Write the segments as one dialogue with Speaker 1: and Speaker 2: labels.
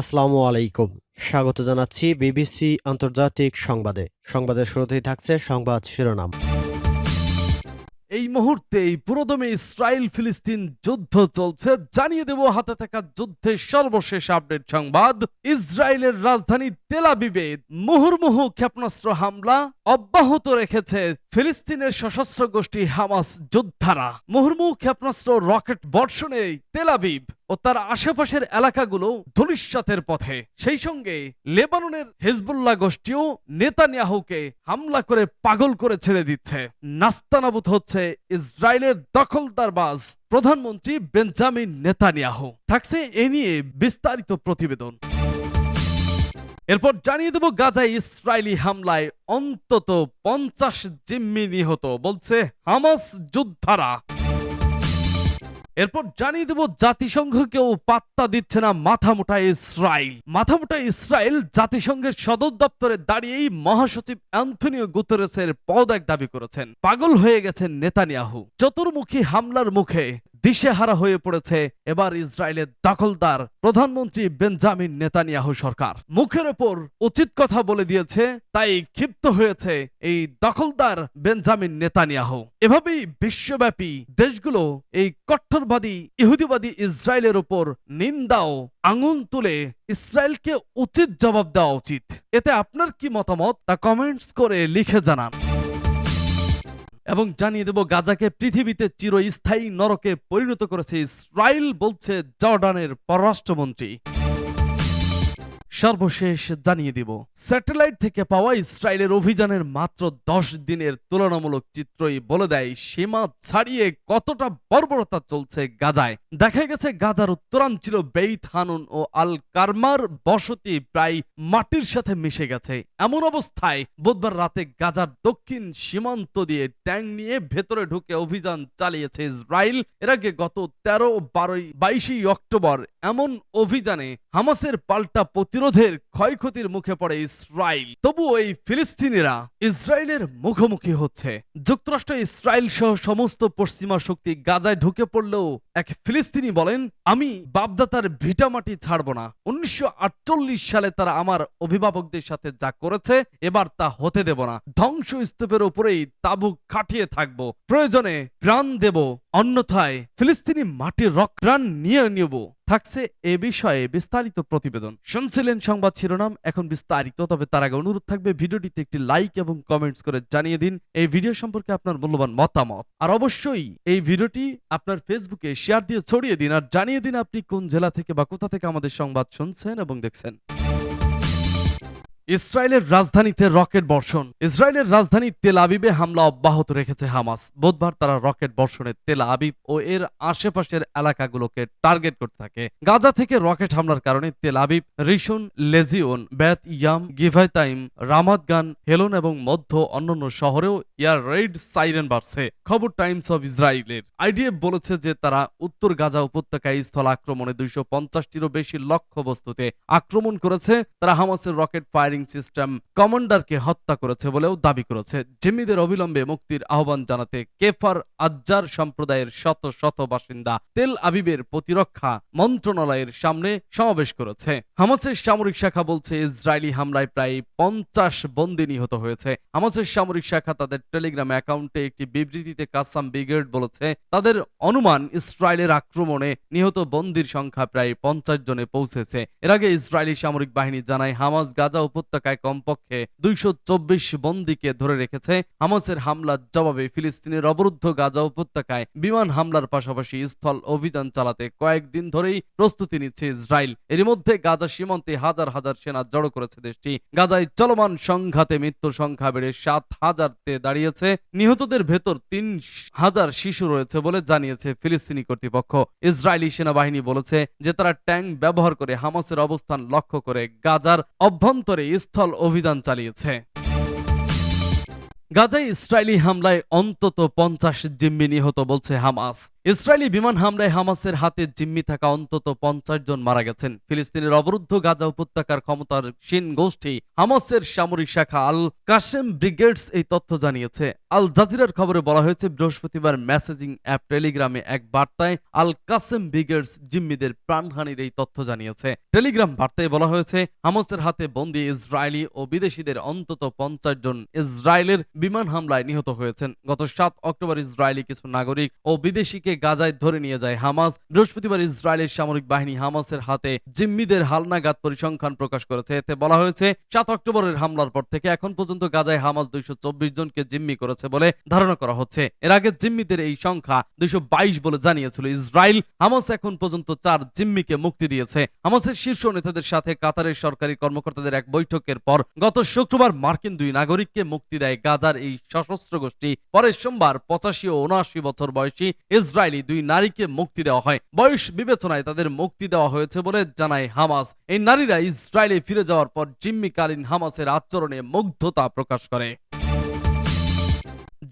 Speaker 1: আসসালামু আলাইকুম। স্বাগত জানাচ্ছি বিবিসি আন্তর্জাতিক সংবাদে। সংবাদের শুরুতেই থাকছে সংবাদ শিরোনাম।
Speaker 2: এই মুহূর্তেই পুরোদমে ইসরায়েল ফিলিস্তিন যুদ্ধ চলছে। জানিয়ে দেব হাতে থাকা যুদ্ধের সর্বশেষ আপডেট সংবাদ। ইসরায়েলের রাজধানী তেলাবিবে মুহুর্মুহু ক্ষেপণাস্ত্র হামলা অব্যাহত রেখেছে ফিলিস্তিনের সশস্ত্র গোষ্ঠী হামাস যোদ্ধারা। মুহুর্মুহু ক্ষেপণাস্ত্র রকেট বর্ষণে তেলাবিব ও তার আশেপাশের এলাকাগুলো ধূলিসাতের পথে। সেই সঙ্গে লেবাননের হিজবুল্লাহ গোষ্ঠীও নেতানিয়াহুকে হামলা করে পাগল করে ছেড়ে দিচ্ছে। নাস্তানাবুত হচ্ছে ইসরায়েলের দখলদারবাজ প্রধানমন্ত্রী বেঞ্জামিন নেতানিয়াহু। থাকছে এ নিয়ে বিস্তারিত প্রতিবেদন। এরপর জানিয়ে দেব গাজায় ইসরায়েলি হামলায় অন্তত পঞ্চাশ জিম্মি নিহত, বলছে হামাস যোদ্ধারা। এরপর জানিয়ে দেব, জাতিসংঘ কেউ পাত্তা দিচ্ছে না মাথা মাথামোটা ইসরায়েল। মাথামোটা ইসরায়েল জাতিসংঘের সদর দপ্তরে দাঁড়িয়েই মহাসচিব অ্যান্থনিও গুতেরেসের এক দাবি করেছেন। পাগল হয়ে গেছেন নেতানিয়াহু। চতুর্মুখী হামলার মুখে দিশেহারা হয়ে পড়েছে এবার ইসরায়েলের দখলদার প্রধানমন্ত্রী বেঞ্জামিন নেতানিয়াহু সরকার। মুখের ওপর উচিত কথা বলে দিয়েছে, তাই ক্ষিপ্ত হয়েছে এই দখলদার বেঞ্জামিন নেতানিয়াহু। এভাবেই বিশ্বব্যাপী দেশগুলো এই কট্টরবাদী, ইহুদিবাদী ইসরায়েলের ওপর নিন্দাও আঙুল তুলে ইসরায়েলকে উচিত জবাব দেওয়া উচিত। এতে আপনার কি মতামত? তা কমেন্টস করে লিখে জানান। এবং জানিয়ে দেব গাজাকে পৃথিবীতে চিরস্থায়ী নরকে পরিণত করেছে ইসরায়েল বলছে জর্ডানের পররাষ্ট্রমন্ত্রী। সর্বশেষ জানিয়ে দিব। স্যাটেলাইট থেকে পাওয়া ইসরায়েলের অভিযানের মাত্র দশ দিনের তুলনামূলক চিত্রই বলে দেয়, সীমা ছাড়িয়ে কতটা বর্বরতা চলছে গাজায়। দেখা গেছে, গাজার উত্তরাঞ্চল বেইত হানুন ও আল কারমার বসতি প্রায় মাটির সাথে মিশে গেছে। এমন অবস্থায় বুধবার রাতে গাজার দক্ষিণ সীমান্ত দিয়ে ট্যাঙ্ক নিয়ে ভেতরে ঢুকে অভিযান চালিয়েছে ইসরায়েল। এর আগে গত তেরো, বারোই বাইশে অক্টোবর এমন অভিযানে হামাসের পাল্টা প্রতিরোধের ক্ষয়ক্ষতির মুখে পড়ে ইসরায়েল। তবুও এই ফিলিস্তিনিরা ইসরায়েলের মুখোমুখি হচ্ছে। যুক্তরাষ্ট্র ইসরায়েল সহ সমস্ত পশ্চিমা শক্তি গাজায় ঢুকে পড়লেও এক ফিলিস্তিনি বলেন, আমি বাপদাতার ভিটামাটি ছাড়ব না। উনিশশো সালে তারা আমার অভিভাবকদের সাথে যা করেছে, এবার তা হতে দেব না। ধ্বংস স্তূপের উপরেই তাবু খাটিয়ে থাকব। প্রয়োজনে প্রাণ দেব। অন্যথায় ফিলিস্তিনি মাটির রক প্রাণ নিয়ে নেব। থাকছে এ বিষয়ে বিস্তারিত প্রতিবেদন। শুনছিলেন সংবাদ শিরোনাম, এখন বিস্তারিত, তবে তার আগে অনুরোধ থাকবে ভিডিওটিতে একটি লাইক এবং কমেন্টস করে জানিয়ে দিন। এই ভিডিও সম্পর্কে আপনার মূল্যবান মতামত। আর অবশ্যই এই ভিডিওটি আপনার ফেসবুকে শেয়ার দিয়ে ছড়িয়ে দিন আর জানিয়ে দিন আপনি কোন জেলা থেকে বা কোথা থেকে আমাদের সংবাদ শুনছেন এবং দেখছেন। ইসরায়েলের রাজধানীতে রকেট বর্ষণ। ইসরায়েলের রাজধানী তেল আবিবে হামলা অব্যাহত রেখেছে হামাস। বুধবার তারা রকেট বর্ষণে তেল আবিব ও এর আশেপাশের এলাকাগুলোকে টার্গেট করতে থাকে। গাজা থেকে রকেট হামলার কারণে Tel Aviv, Rishon, LeZion Bat Yam, Givatayim, Ramat Gan, Holon এবং মধ্য অন্যান্য শহরেও এয়ার রেড সাইরেন বাড়ছে। খবর টাইমস অফ ইসরায়েলের। আইডিএফ বলেছে যে তারা উত্তর গাজা উপত্যকায় স্থল আক্রমণে দুইশো পঞ্চাশটিরও বেশি লক্ষ্য বস্তুতে আক্রমণ করেছে। তারা হামাসের রকেট ফায়ারিং সিস্টেম কমান্ডারকে হত্যা করেছে বলেও দাবি করেছে। জিম্মিদের অবিলম্বে মুক্তির আহ্বান জানাতে কেফার আজ্জার সম্প্রদায়ের শত শত বাসিন্দা তেল আবিবের প্রতিরক্ষা মন্ত্রণালয়ের সামনে সমাবেশ করেছে। হামাসের সামরিক শাখা বলছে, ইসরায়েলি হামলায় প্রায় পঞ্চাশ বন্দী নিহত হয়েছে। হামাসের সামরিক শাখা তাদের টেলিগ্রাম অ্যাকাউন্টে একটি বিবৃতিতে কাসাম ব্রিগেড বলেছে, তাদের অনুমান ইসরায়েলের আক্রমণে নিহত বন্দির সংখ্যা প্রায় পঞ্চাশ জনে পৌঁছেছে। এর আগে ইসরায়েলি সামরিক বাহিনী জানায়, হামাস গাজা উপত্যকায় কমপক্ষে দুইশো চব্বিশ বন্দীকে ধরে রেখেছে হামাসের হামলার জবাবে ফিলিস্তিনের অবরুদ্ধ গাজা উপত্যকায় বিমান হামলার পাশাপাশি স্থল অভিযান চালাতে কয়েকদিন ধরেই প্রস্তুতি নিচ্ছে ইসরায়েল। এর মধ্যে গাজা সীমান্তে হাজার হাজার সেনা জড়ো করেছে দেশটি। গাজায় চলমান সংঘাতে মৃত্যুর সংখ্যা বেড়ে সাত হাজারতে দাঁড়িয়েছে। নিহতদের ভেতর তিন হাজার শিশু রয়েছে বলে জানিয়েছে ফিলিস্তিনি কর্তৃপক্ষ। ইসরায়েলি সেনাবাহিনী বলেছে যে তারা ট্যাঙ্ক ব্যবহার করে হামাসের অবস্থান লক্ষ্য করে গাজার অভ্যন্তরে স্থল অভিযান চালিয়েছে। গাজায় ইসরায়েলি হামলায় অন্তত পঞ্চাশ জিম্মি নিহত বলছে হামাস। ইসরায়েলি বিমান হামলায় হামাসের হাতে জিম্মি থাকা অন্তত পঞ্চাশ জন মারা গেছেন। ফিলিস্তিনের অবরুদ্ধ গাজা উপত্যকার ক্ষমতার সিন গোষ্ঠী হামাসের সামরিক শাখা আল কাশেম ব্রিগেডস এই তথ্য জানিয়েছে। আল জাজিরার খবরে বলা হয়েছে, বৃহস্পতিবার মেসেজিং অ্যাপ টেলিগ্রামে এক বার্তায় আল কাসেম ব্রিগেডস জিম্মিদের প্রাণহানির এই তথ্য জানিয়েছে। টেলিগ্রাম বার্তায় বলা হয়েছে, হামাসের হাতে বন্দী ইসরায়েলি ও বিদেশিদের অন্তত পঞ্চাশ জন ইসরায়েলের বিমান হামলায় নিহত হয়েছেন। গত সাত অক্টোবর ইসরায়েলি কিছু নাগরিক ও বিদেশিকে গাজায় ধরে নিয়ে যায় হামাস। বৃহস্পতিবার ইসরায়েলের সামরিক বাহিনী হামাসের হাতে জিম্মিদের হালনাগাদ পরিসংখ্যান প্রকাশ করেছে। এতে বলা হয়েছে, সাত অক্টোবরের হামলার পর থেকে এখন পর্যন্ত গাজায় হামাস দুইশো জনকে জিম্মি করেছে বলে ধারণা করা হচ্ছে। এর আগে জিম্মিদের এই সংখ্যা দুইশো বলে জানিয়েছিল ইসরায়েল। হামাস এখন পর্যন্ত চার জিম্মিকে মুক্তি দিয়েছে। হামাসের শীর্ষ নেতাদের সাথে কাতারের সরকারি কর্মকর্তাদের এক বৈঠকের পর গত শুক্রবার মার্কিন দুই নাগরিককে মুক্তি দেয় গাজার এই সশস্ত্র গোষ্ঠী। পরের সোমবার পঁচাশি ও উনআশি বছর বয়সী ইসরায়েলি দুই নারীকে মুক্তি দেওয়া হয়। বয়স বিবেচনায় তাদের মুক্তি দেওয়া হয়েছে বলে জানায় হামাস। এই নারীরা ইসরায়েলে ফিরে যাওয়ার পর জিম্মিকালীন হামাসের আচরণে মুগ্ধতা প্রকাশ করে।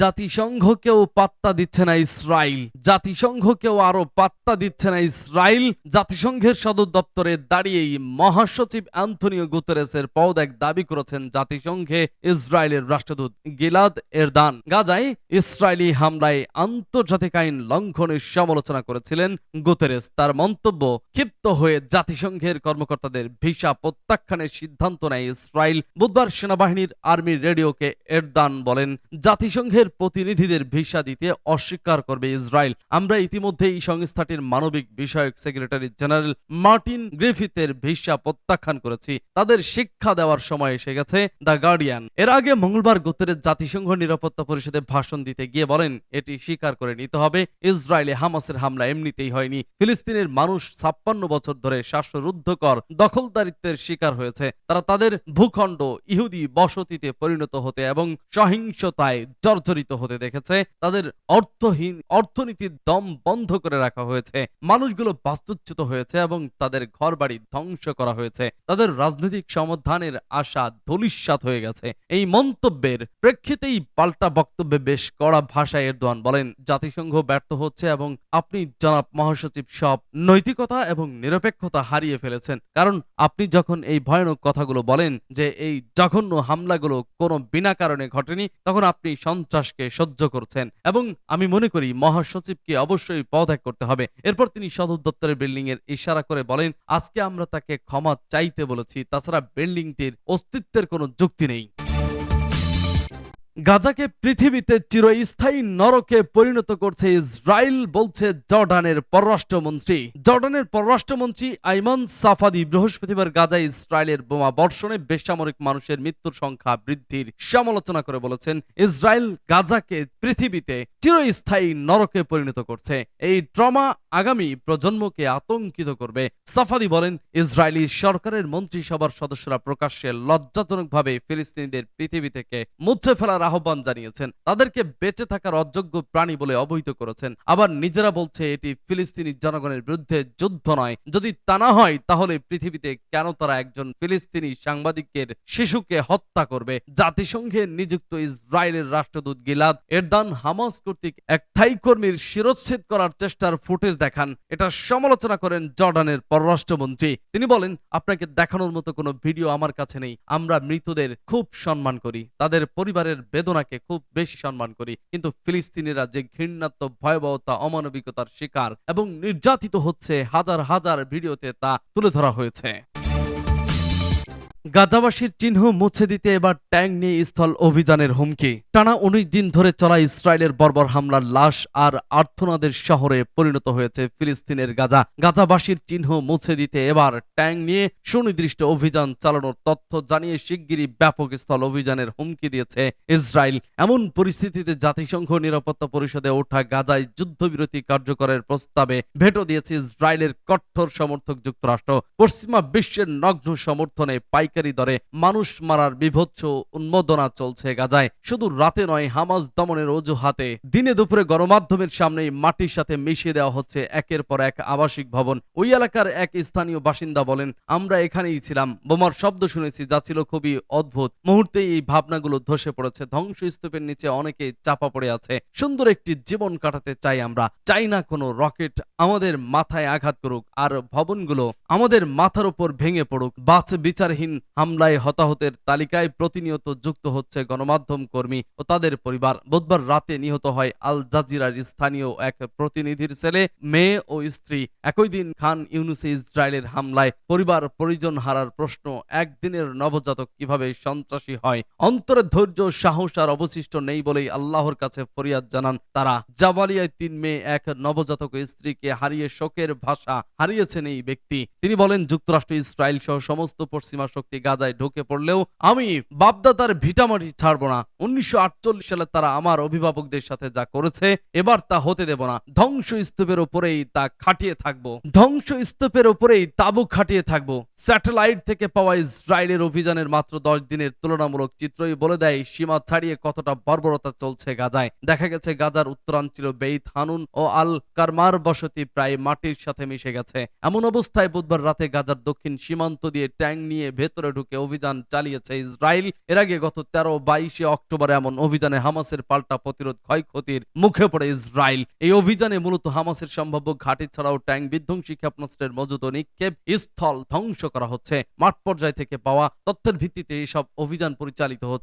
Speaker 2: জাতিসংঘকেও পাত্তা দিচ্ছে না ইসরায়েল জাতিসংঘকেও আরও পাত্তা দিচ্ছে না ইসরায়েল জাতিসংঘের সদর দপ্তরে দাঁড়িয়েই মহাসচিব অ্যান্থনিও গুতেরেসের পদত্যাগ দাবি করেছেন জাতিসংঘে ইসরায়েলের রাষ্ট্রদূত গিলাদ এরদান। গাজায় ইসরায়েলি হামলায় আন্তর্জাতিক আইন লঙ্ঘনের সমালোচনা করেছিলেন গুতেরেস। তার মন্তব্য, ক্ষিপ্ত হয়ে জাতিসংঘের কর্মকর্তাদের ভিসা প্রত্যাখ্যানের সিদ্ধান্ত নেয় ইসরায়েল বুধবার সেনাবাহিনীর আর্মি রেডিওকে এরদান বলেন, জাতিসংঘের প্রতিনিধিদের ভিসা দিতে অস্বীকার করবে ইসরায়েল। আমরা ইতিমধ্যে এই সংস্থাটির মানবিক বিষয়ক সেক্রেটারি জেনারেল মার্টিন গ্রিফিথের ভিসা প্রত্যাখ্যান করেছি। তাদের শিক্ষা দেওয়ার সময় এসে গেছে দ্য গার্ডিয়ান। এর আগে মঙ্গলবার গুত্তরের জাতিসংঘ নিরাপত্তা পরিষদে ভাষণ দিতে গিয়ে বলেন, এটি স্বীকার করে নিতে হবে। ইসরায়েলে হামাসের হামলা এমনিতেই হয়নি। ফিলিস্তিনের মানুষ ছাপ্পান্ন বছর ধরে শ্বাসরুদ্ধকর দখলদারিত্বের শিকার হয়েছে। তারা তাদের ভূখণ্ড ইহুদি বসতিতে পরিণত হতে এবং সহিংসতায় জর্জরিত হতে দেখেছে, তাদের অর্থহীন, অর্থনীতির দম বন্ধ করে রাখা হয়েছে, মানুষগুলো বাস্তুচ্যুত হয়েছে এবং তাদের ঘরবাড়ি ধ্বংস করা হয়েছে, তাদের রাজনৈতিক সমাধানের আশা ধলিস্বাত হয়ে গেছে। এই মন্তব্যের প্রেক্ষিতেই পাল্টা বক্তব্যে বেশ কড়া ভাষায় এরদোয়ান বলেন, জাতিসংঘ ব্যর্থ হচ্ছে এবং আপনি জনাব মহাসচিব সব নৈতিকতা এবং নিরপেক্ষতা হারিয়ে ফেলেছেন। কারণ আপনি যখন এই ভয়ানক কথাগুলো বলেন যে এই জঘন্য হামলাগুলো কোনো বিনা কারণে ঘটেনি, তখন আপনি সন্ত্রাসকে সহ্য করছেন এবং আমি মনে করি মহাসচিবকে অবশ্যই পদত্যাগ করতে হবে। এরপর তিনি সদর দপ্তরের বিল্ডিং এর ইশারা করে বলেন, আজকে আমরা তাকে ক্ষমা চাইতে বলেছি। তাছাড়া বিল্ডিংটির অস্তিত্বের কোনো যুক্তি নেই। গাজাকে পৃথিবীতে চিরস্থায়ী নরকে পরিণত করছে ইসরায়েল, বলছে জর্ডানের পররাষ্ট্রমন্ত্রী। জর্ডানের পররাষ্ট্রমন্ত্রী আইমান সাফাদি বৃহস্পতিবার গাজায় ইসরায়েলের বোমা বর্ষণে বেসামরিক মানুষের মৃত্যুর সংখ্যা বৃদ্ধির সমালোচনা করে বলেছেন। ইসরায়েল গাজাকে পৃথিবীতে চিরস্থায়ী নরকে পরিণত করছে। এই ট্রমা আগামী প্রজন্মকে আতঙ্কিত করবে। সাফাদি বলেন, ইসরায়েলি সরকারের মন্ত্রিসভার সদস্যরা প্রকাশ্যে লজ্জাজনকভাবে ফিলিস্তিনিদের পৃথিবী থেকে মুছে ফেলার আহ্বান জানিয়েছেন। তাদেরকে বেঁচে থাকার অযোগ্য প্রাণী বলে অবহিত করেছেন। আবার নিজেরা বলছে, এটি ফিলিস্তিনি জনগণের বিরুদ্ধে যুদ্ধ নয়। যদি তা না হয়, তাহলে পৃথিবীতে কেন তারা একজন ফিলিস্তিনি সাংবাদিকের শিশুকে হত্যা করবে? জাতিসংঘে নিযুক্ত ইসরায়েলের রাষ্ট্রদূত গিলাদ এরদান হামাস কর্তৃক এক থাই কর্মীর শিরচ্ছেদ করার চেষ্টার ফুটেজ দেখান। এটা সমালোচনা করেন জর্ডানের পররাষ্ট্রমন্ত্রী। তিনি বলেন, আপনাকে দেখানোর মতো কোনো ভিডিও আমার কাছে নেই। আমরা মৃতদের খুব সম্মান করি। তাদের পরিবারের বেদনাকে খুব বেশি সম্মান করি। কিন্তু ফিলিস্তিনিরা যে ঘৃণাত্মক ভয়াবহতা, অমানবিকতার শিকার এবং নির্যাতিত হচ্ছে হাজার হাজার ভিডিওতে তা তুলে ধরা হয়েছে। গাজাবাসীর চিহ্ন মুছে দিতে এবার ট্যাঙ্ক নিয়ে স্থল অভিযানের হুমকি। টানা উনিশ দিন ধরে চলা ইসরায়েলের বর্বর হামলার লাশ আর আর্থনাদের শহরে পরিণত হয়েছে ফিলিস্তিনের গাজা। গাজাবাসীর চিহ্ন মুছে দিতে এবার ট্যাঙ্ক নিয়ে সুনির্দিষ্ট অভিযান চালানোর তথ্য জানিয়ে শিগগিরই ব্যাপক স্থল অভিযানের হুমকি দিয়েছে ইসরায়েল। এমন পরিস্থিতিতে জাতিসংঘ নিরাপত্তা পরিষদে ওঠা গাজায় যুদ্ধবিরতি কার্যকরের প্রস্তাবে ভেটো দিয়েছে ইসরায়েলের কঠোর সমর্থক যুক্তরাষ্ট্র। পশ্চিমা বিশ্বের নগ্ন সমর্থনে পাইকারি পাইকারি দরে মানুষ মারার বিভৎস উন্মোদনা চলছে গাজায়। শুধু রাতে নয়, হামাস দমনের অজুহাতে দিনে দুপুরে গণমাধ্যমের সামনেই মাটির সাথে মিশিয়ে দেওয়া হচ্ছে একের পর এক আবাসিক ভবন। ওই এলাকার এক স্থানীয় বাসিন্দা বলেন, আমরা এখানেই ছিলাম। বোমার শব্দ শুনেছি, যা ছিল খুবই অদ্ভুত। মুহূর্তেই এই ভাবনাগুলো ধসে পড়েছে। ধ্বংসস্তূপের নিচে অনেকে চাপা পড়ে আছে। সুন্দর একটি জীবন কাটাতে চাই আমরা। চাই না কোনো রকেট। আমাদের মাথায় আঘাত করুক। আর ভবনগুলো আমাদের মাথার উপর ভেঙে পড়ুক। বাচ বিচারহীন হামলায় হতাহতের তালিকায় প্রতিনিয়ত যুক্ত হচ্ছে গণমাধ্যম কর্মী ও তাদের পরিবার। বুধবার রাতে নিহত হয় আল জাজিরার স্থানীয় এক প্রতিনিধির ছেলে, মেয়ে ও স্ত্রী। একই দিন খান ইউনুসে ইসরায়েলের হামলায় পরিবার পরিজন হারার প্রশ্ন, একদিনের নবজাতক কীভাবে সন্ত্রাসী হয়? অন্তরে ধৈর্য, সাহস আর অবশিষ্ট নেই বলেই আল্লাহর কাছে ফরিয়াদ জানান তারা। জাবালিয়ায় তিন মেয়ে, এক নবজাতক স্ত্রীকে হারিয়ে শোকের ভাষা হারিয়েছেন এই ব্যক্তি। তিনি বলেন, যুক্তরাষ্ট্র ইসরায়েল সহ সমস্ত পশ্চিমা শক্তি গাজায় ঢুকে পড়লেও আমি বাপদাদার ভিটামাটি ছাড়ব না। উনিশশো সালে তারা আমার অভিভাবকদের সাথে যা করেছে, এবার তা হতে দেব না। ধ্বংস স্তূপের উপরেই তা খাটিয়ে থাকব। ধ্বংস স্তূপের উপরেই তাবু খাটিয়ে থাকব। স্যাটেলাইট থেকে পাওয়া ইসরায়েলের অভিযানের মাত্র দশ দিনের তুলনামূলক চিত্রই বলে দেয়, সীমা ছাড়িয়ে কতটা বর্বরতা চলছে গাজায়। দেখা গেছে, গাজার উত্তরাঞ্চল বেইত হানুন ও আল কারমার বসতি প্রায় মাটির সাথে মিশে গেছে। এমন অবস্থায় বুধবার রাতে গাজার দক্ষিণ সীমান্ত দিয়ে ট্যাঙ্ক নিয়ে ভেতরে ঢুকে অভিযান চালিয়েছে ইসরায়েল। এর আগে গত তেরো বাইশে অক্টোবর এমন অভিযানে হামাসের পাল্টা প্রতিরোধ ক্ষয়ক্ষতির মুখে পড়ে ইসরায়েল। এই অভিযানে মূলত হামাসের সম্ভাব্য ঘাঁটি ছাড়াও ট্যাঙ্ক, বিধ্বংসী ক্ষেপণাস্ত্রের মজুদ নিক্ষেপ, স্থল ধ্বংস করা হচ্ছে। মাঠ পর্যায় থেকে পাওয়া তথ্যের ভিত্তিতে এসব অভিযান পরিচালিত হচ্ছে।